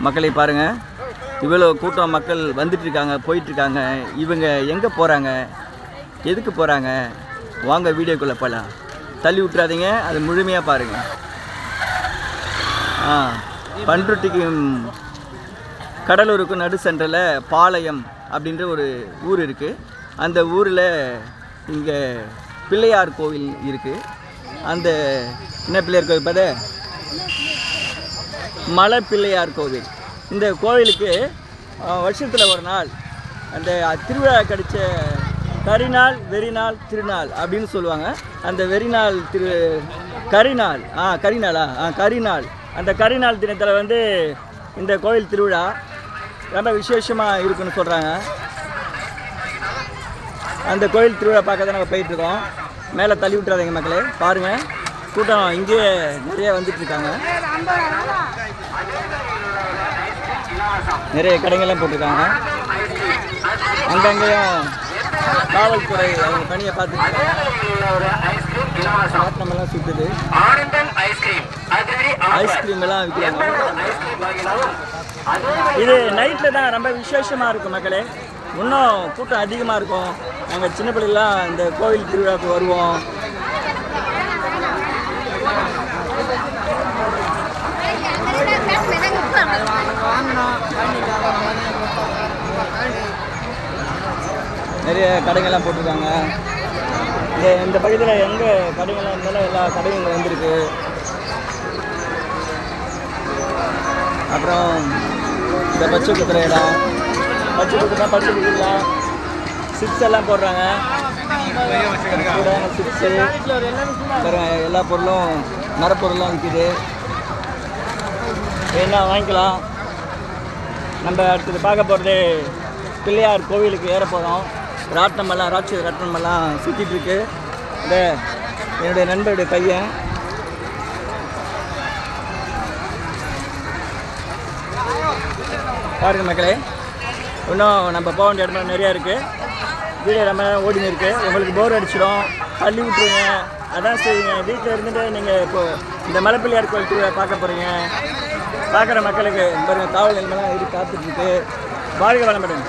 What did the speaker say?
மக்களை பாருங்கள் இவ்வளோ கூட்டம் மக்கள் வந்துட்டுருக்காங்க போயிட்டுருக்காங்க. இவங்க எங்கே போகிறாங்க எதுக்கு போகிறாங்க வாங்க வீடியோக்குள்ளே போகலாம் தள்ளி விட்றாதீங்க அது முழுமையாக பாருங்கள் ஆ கடலூருக்கும் நடு சென்டரில் பாளையம் அப்படின்ற ஒரு ஊர் இருக்குது அந்த ஊரில் இங்கே பிள்ளையார் கோவில் இருக்குது அந்த என்ன பிள்ளையார் கோவில் பாரு மலை பிள்ளையார் கோவில் இந்த கோவிலுக்கு வருஷத்தில் ஒரு நாள் அந்த திருவிழா கிடைச்ச கரிநாள் வெறிநாள் திருநாள் அப்படின்னு சொல்லுவாங்க. அந்த வெறிநாள் திரு கரிநாள் ஆ கரிநாளா? ஆ கரிநாள். அந்த கரிநாள் தினத்தில் வந்து இந்த கோவில் திருவிழா ரொம்ப விசேஷமாக இருக்குன்னு சொல்கிறாங்க அந்த கோயில் திருவிழா பார்க்க தான் நம்ம போயிட்டுருக்கோம். மேலே தள்ளி விட்டுறாதீங்க மக்களே பாருங்கள் கூட்டம் இங்கேயே நிறைய வந்துட்டு இருக்காங்க நிறைய கடைகள்லாம் போட்டிருக்காங்க. அங்கங்கேயும் காவல்துறை அவங்க பணியை பார்த்துட்டு ராட்டினமெல்லாம் சுற்றுது ஐஸ்கிரீம் எல்லாம் விற்கிறாங்க இது நைட்டில் தான் ரொம்ப விசேஷமாக இருக்கும் மக்களே. இன்னும் கூட்டம் அதிகமாக இருக்கும். நாங்கள் சின்ன பிள்ளைலாம் இந்த கோவில் திருவிழாவுக்கு வருவோம். நிறைய கடைகள்லாம் போட்டிருக்காங்க. இந்த இந்த பகுதியில் எங்கே கடைகள்லாம் இருந்தாலும் எல்லா கடையும் இங்கே வந்திருக்கு. அப்புறம் இந்த பச்சை குத்துற இடம். பச்சை குத்துனா பச்சை குத்துலாம் சிப்ஸ் எல்லாம் போடுறாங்க. சிப்ஸு எல்லா பொருளும் மரப்பொருள்லாம் விற்கிது என்ன வாங்கிக்கலாம். நம்ம அடுத்தது பார்க்க போகிறது பிள்ளையார் கோவிலுக்கு ஏற போகிறோம் ராட்டினமெல்லாம் ராட்சத ராட்டினமெல்லாம் சுற்றிட்டுருக்கு இந்த என்னுடைய நண்பருடைய பையன். பாருங்க மக்களே இன்னும் நம்ம போக வேண்டிய இடமெல்லாம் நிறையா இருக்குது வீடியோ ரொம்ப நேரம் ஓடினு இருக்குது உங்களுக்கு போர் அடிச்சிடும். தள்ளி விட்டுருங்க. அதான் செய்யுங்க. வீட்டில் இருந்துட்டு நீங்கள் இப்போது இந்த மலைப்பிள்ளையார் கோயில் பார்க்க போகிறீங்க பார்க்குற மக்களுக்கு பாருங்கள் காவல் நிலைமைலாம் இருக்கு. காத்துட்ருக்கு வாழ்க வளமுடன்.